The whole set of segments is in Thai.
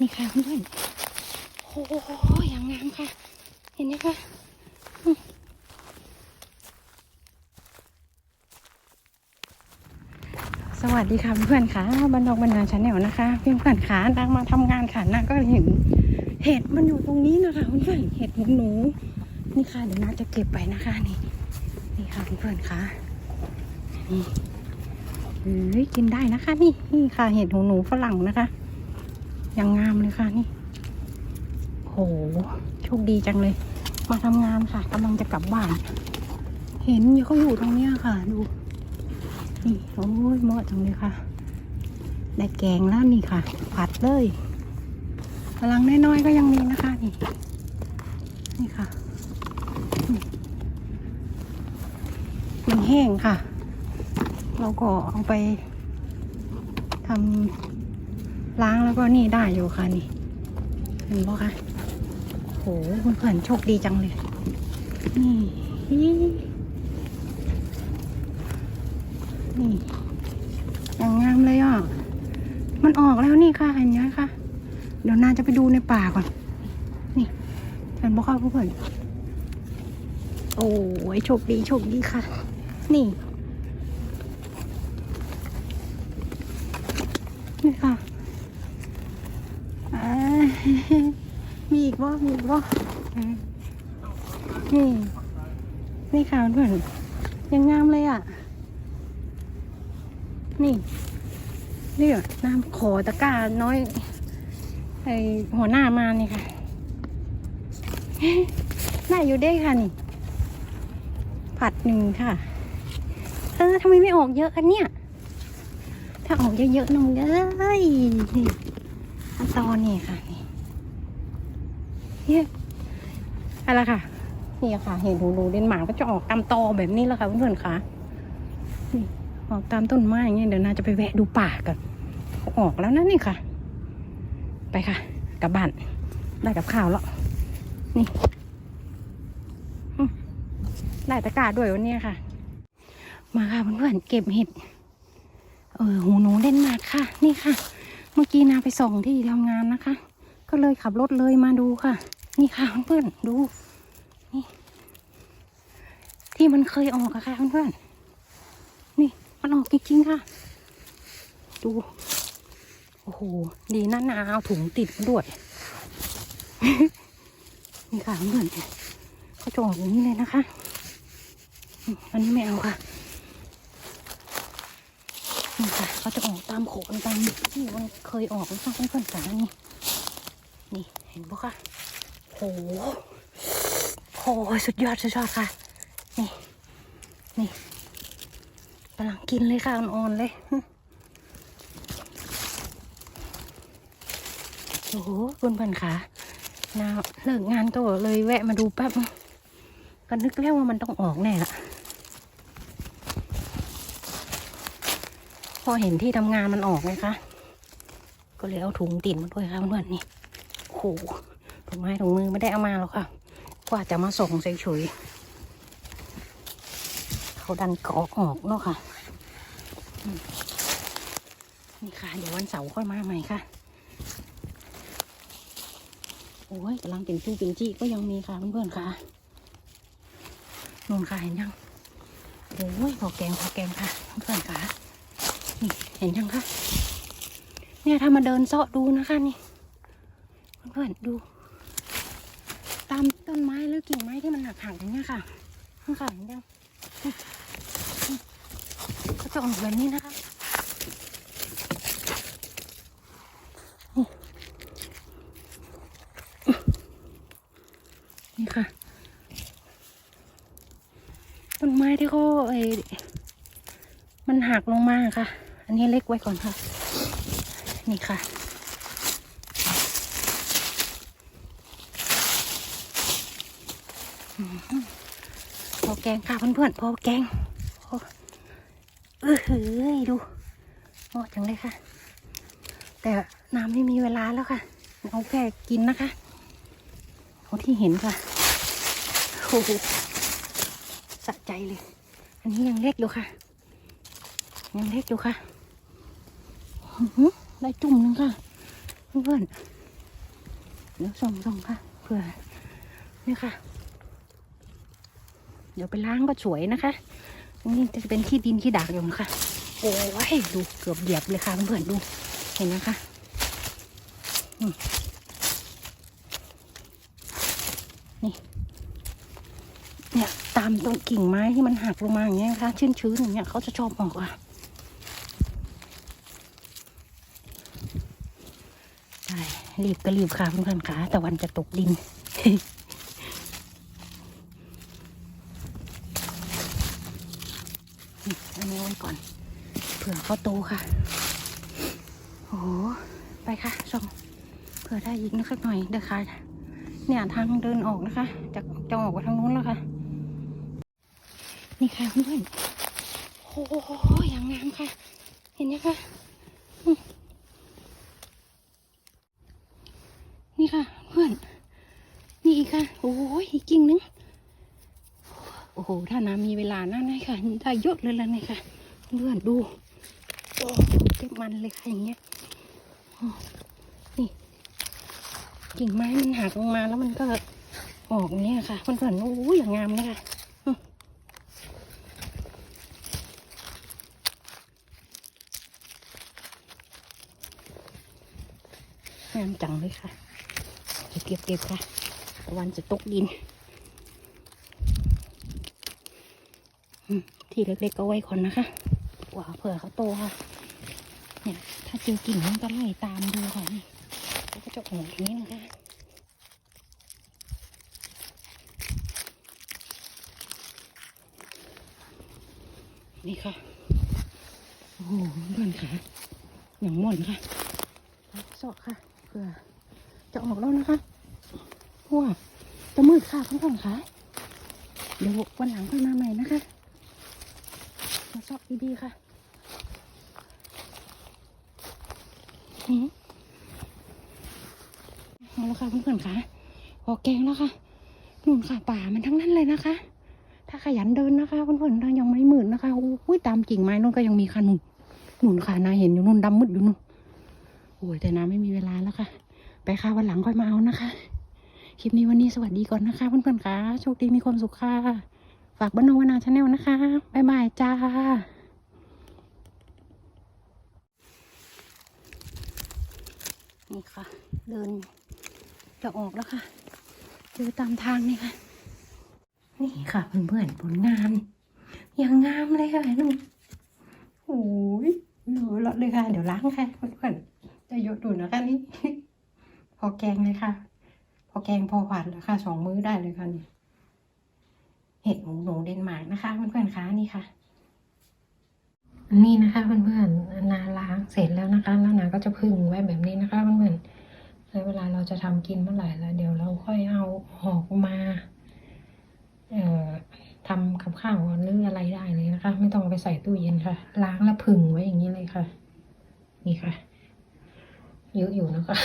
นี่ค่ะเพื่อนโอ้โหอย่างงามค่ะ เห็นไหมคะสวัสดีค่ะเพื่อนค่ะบันดอกบรรดาชาแนลนะคะเพื่อนๆค่ะนางมาทำงานค่ะนางก็เห็น เห็ดมันอยู่ตรงนี้นะคะเพื่อนเห็ดหูหนูนี่ค่ะเดี๋ยวนางจะเก็บไปนะคะนี่นี่ค่ะเพื่อนๆค่ะนี่เฮ้ยกินได้นะคะ นี่นี่ค่ะเห็ดหูหนูฝรั่งนะคะ ยังงามเลยค่ะนี่โหโชคดีจังเลย มาทำงานค่ะกำลังจะกลับบ้าน เห็นเขาอยู่ตรงเนี้ยค่ะ ดูนี่โอ้ยเหมาะจังเลยค่ะได้แกงแล้วนี่ค่ะ ผัดเลยกำลังน้อยๆก็ยังมีนะคะนี่นี่ค่ะนี่มันแห้งค่ะ เราก็เอาไปทำ ล้างแล้วก็นี่ได้อยู่ค่ะนี่ เห็นปะคะโหคุณเพื่อนโชคดีจังเลย นี่ นี่อย่างงามเลยอะ มันออกแล้วนี่ค่ะเห็นไหมคะ เดี๋ยวนาจะไปดูในป่าก่อน นี่เห็นปะคะเพื่อนโอ้ยโชคดีโชคดีค่ะ นี่ นี่ค่ะ มีอีกว่มีอีกว่นี่นี่ค่ะเพื่อนยังงามเลยอะ นี่นี่อะน้ำขอตะกร้าน้อย ไอหัวหน้ามานี่ค่ะน่าอยู่ได้ค่ะนี่ ผัดหนึ่งค่ะ เออทำไมไม่ออกเยอะอันเนี่ยถ้าออกเยอะๆนมเลย อันตอนนี่ค่ะนี่เนี่ยอะไรค่ะ นี่ค่ะ เห็นหูดูเดนมาร์กก็จะออกตามตอแบบนี้แหละค่ะเพื่อนๆค่ะนี่ออกตามต้นไม้อย่างเงี้ยเดี๋ยวนาจะไปแวะดูป่ากันออกแล้วนะนี่ค่ะ ไปค่ะกลับบ้านได้กับข้าวแล้วนี่ได้ตะกร้าด้วยวันนี้ค่ะ มาค่ะเพื่อนๆเก็บเห็ด เออหูหนูเล่นมากค่ะ นี่ค่ะ มื่อกี้นาไปส่งที่ทำงานนะคะ ก็เลยขับรถเลยมาดูค่ะ นี่ค่ะเพื่อนดู นี่ ที่มันเคยออกอะค่ะเพื่อนนี่มันออกจริงๆค่ะ ดู โอ้โห ดีนะนาเอาถุงติดด้วย นี่ค่ะเพื่อนๆเขาจะออกอย่างนี้เลยนะคะ อันนี้ไม่เอาค่ะ นี่ค่ะเขาจะออกตามโขนตามที่มันเคยออกนะคะเพื่อนๆจ๋านี่นี่เห็นปะคะโหโหสุดยอดสุดยอดค่ะ นี่นี่กำลังกินเลยค่ะอ่อนๆเลยโอ้โหเพื่อนๆค่ะนาเลิกงานก็เลยแวะมาดูแป๊บก็นึกแล้วว่ามันต้องออกแน่ละ อเห็นที่ทำงานมันออกไงคะ ก็เลยเอาถุงติดมาด้วยค่ะเพื่อนๆนี่โอ้โหถุงไม้ถุงมือไม่ได้เอามาหรอกค่ะ กว่าจะมาส่งเฉยๆเขาดันกรอกออกเนาะค่ะ นี่ค่ะ เดี๋ยววันเสาร์ค่อยมาใหม่ค่ะ โอ้ยกำลังเป็นจู้เป็นจี้ก็ยังมีค่ะเพื่อนๆค่ะนู่นค่ะเห็นยังโอ้ยพอแกงพอแกงค่ะเพื่อนๆค่ะ เห็นยังคะ เนี่ยถ้ามาเดินเสาะดูนะคะนี่เพื่อนๆดู ตามต้นไม้หรือกิ่งไม้ที่มันหักๆอย่างเงี้ยค่ะข้างขาเห็นยังนี่นี่ก็จะออกแบบนี้นะคะนี่นี่ค่ะต้นไม้ที่เขาไอมันหักลงมาค่ะ อันนี้เล็กไว้ก่อนค่ะ นี่ค่ะ พอแกงค่ะเพื่อนๆ พอแกงอ้เออเฮ้ยดูเหมาะจังเลยค่ะ แต่น้ำไม่มีเวลาแล้วค่ะ เอาแค่กินนะคะ เอาที่เห็นค่ะ โอ้โหสะใจเลย อันนี้ยังเล็กอยู่ค่ะ ยังเล็กอยู่ค่ะ ได้จุ่มหนึงค่ะ เพื่อนเดี๋ยวส่งส่งค่ะเผื่อเนี่ค่ะ เดี๋ยวไปล้างก็สวยนะคะนี่จะเป็นขี้ดินขี้ดากอยู่นะคะโอ้ยดูเกือบเหยียบเลยค่ะเพื่อนๆดู เห็นนะคะนี่ เนี่ย ตามตรงกิ่งไม้ที่มันหักลงมาอย่างเงี้ยนะคะชื้นๆอย่างเงี้ยเขาจะชอบออกอะไป รีบก็รีบค่ะเพื่อนๆค่ะแต่วันจะตกดินนี่อันนี้ไว้ก่อน เผื่อเขาโตค่ะ โอ้โหไปค่ะส่งเผื่อได้อีกนะคะหน่อยเด้อค่ะ เนี่ยทางเดินออกนะคะจะจะออกไปทางนู้นแล้วค่ะ นี่ค่ะเพื่อนโอ้โหอย่างงามค่ะ เห็นไหมคะอืม นี่ค่ะ เพื่อน นี่อีกค่ะ โอ้ยอีกกิ่งนึง โอ้โห ถ้าน้ำมีเวลานั่นเลยค่ะ ได้เยอะเลยแล้วนี่ค่ะ เพื่อนดูโอ้เก็บมันเลยค่ะอย่างเงี้ยนี่กิ่งไม้มันหักลงมาแล้วมันก็ออกอย่างเนี้ยค่ะเพื่อนๆโอ้ยอย่างงามเลยค่ะงามจังเลยค่ะ เก็บเก็บค่ะตะวันจะตกดิน ที่เล็กๆก็ไว้ก่อนนะคะว่าเผื่อเขาโตค่ะ เนี่ย ถ้าเจอกิ่งมันก็ไล่ตามดูค่ะนี่ก็จะออกอย่างนี้นะคะนี่ค่ะ โอ้โหเพื่อนค่ะ อย่างม่วนค่ะสอกค่ะเผื่อ จะออกแล้วนะคะว้าจะมืดค่ะเพื่อนๆค่ะเดี๋ยววันหลังค่อยมาใหม่นะคะมาชอบดีๆค่ะมเอาละค่ะเพื่อนๆค่ะพอแกงแล้วค่ะนุ่นค่ะป่ามันทั้งนั้นเลยนะคะ ถ้าขยันเดินนะคะเพื่อนๆถ้ายังไม่หมื่นนะคะอุ้ยตามกิ่งไม้นุ่นก็ยังมีค่ะนุ่นนุ่นค่ะนาเห็นอยู่นุ่นดำมืดอยู่นุ่นโอ้ยแต่นาไม่มีเวลาแล้วค่ะ ไปค่ะวันหลังค่อยมาเอานะคะ คลิปนี้วันนี้สวัสดีก่อนนะคะเพื่อนๆค่ะโชคดีมีความสุขค่ะ ฝากบ้านนวนาชาแนลนะคะบ๊ายบายจ้านี่ค่ะ เดินจะออกแล้วค่ะเจอตามทางนี่ค่ะ นี่ค่ะเพื่อนๆผลงานยังงามเลยค่ะนุ่นโอ้ยเหลือเลอะเลยค่ะ เดี๋ยวล้างค่ะเพื่อนๆจะยดดูนะคะนี่ พอแกงเลยค่ะ พอแกงพอหวานแล้วค่ะสองมื้อได้เลยค่ะนี่เห็ดหมูหนูเดนมาร์กนะคะเพื่อนๆคะนี่ค่ะนี่นะคะเพื่อนๆนาล้างเสร็จแล้วนะคะ แล้วนาก็จะพึ่งไว้แบบนี้นะคะเพื่อนๆแล้วเวลาเราจะทำกินเมื่อไหร่แล้วเดี๋ยวเราค่อยเอาออกมา เอ่อทำกับข้าวหรืออะไรได้เลยนะคะ ไม่ต้องไปใส่ตู้เย็นค่ะ ล้างแล้วพึ่งไว้อย่างนี้เลยค่ะ นี่ค่ะเยอะอยู่นะคะ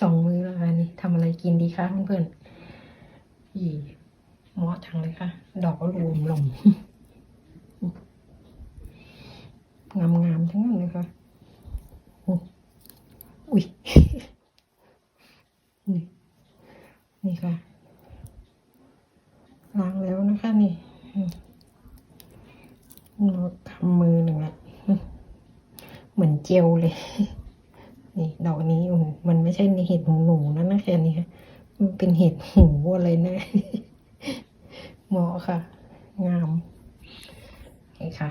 สองมือแล้วค่ะนี่ทำอะไรกินดีคะเพื่อนๆอีเหมาะจังเลยค่ะ ดอกก็รวมลงงามๆทั้งนั้นเลยค่ะอุ๊ยอุ้ยนี่นี่ค่ะล้างแล้วนะคะนี่มเราทำมือหนึ่งอะเหมือนเจลเลย นี่ดอกนี้มันไม่ใช่ในเห็ดหูหนูนะนะแค่นี้ค่ะมันเป็นเห็ดหูอะไรนะ เหมาะค่ะ งามนี่ค่ะ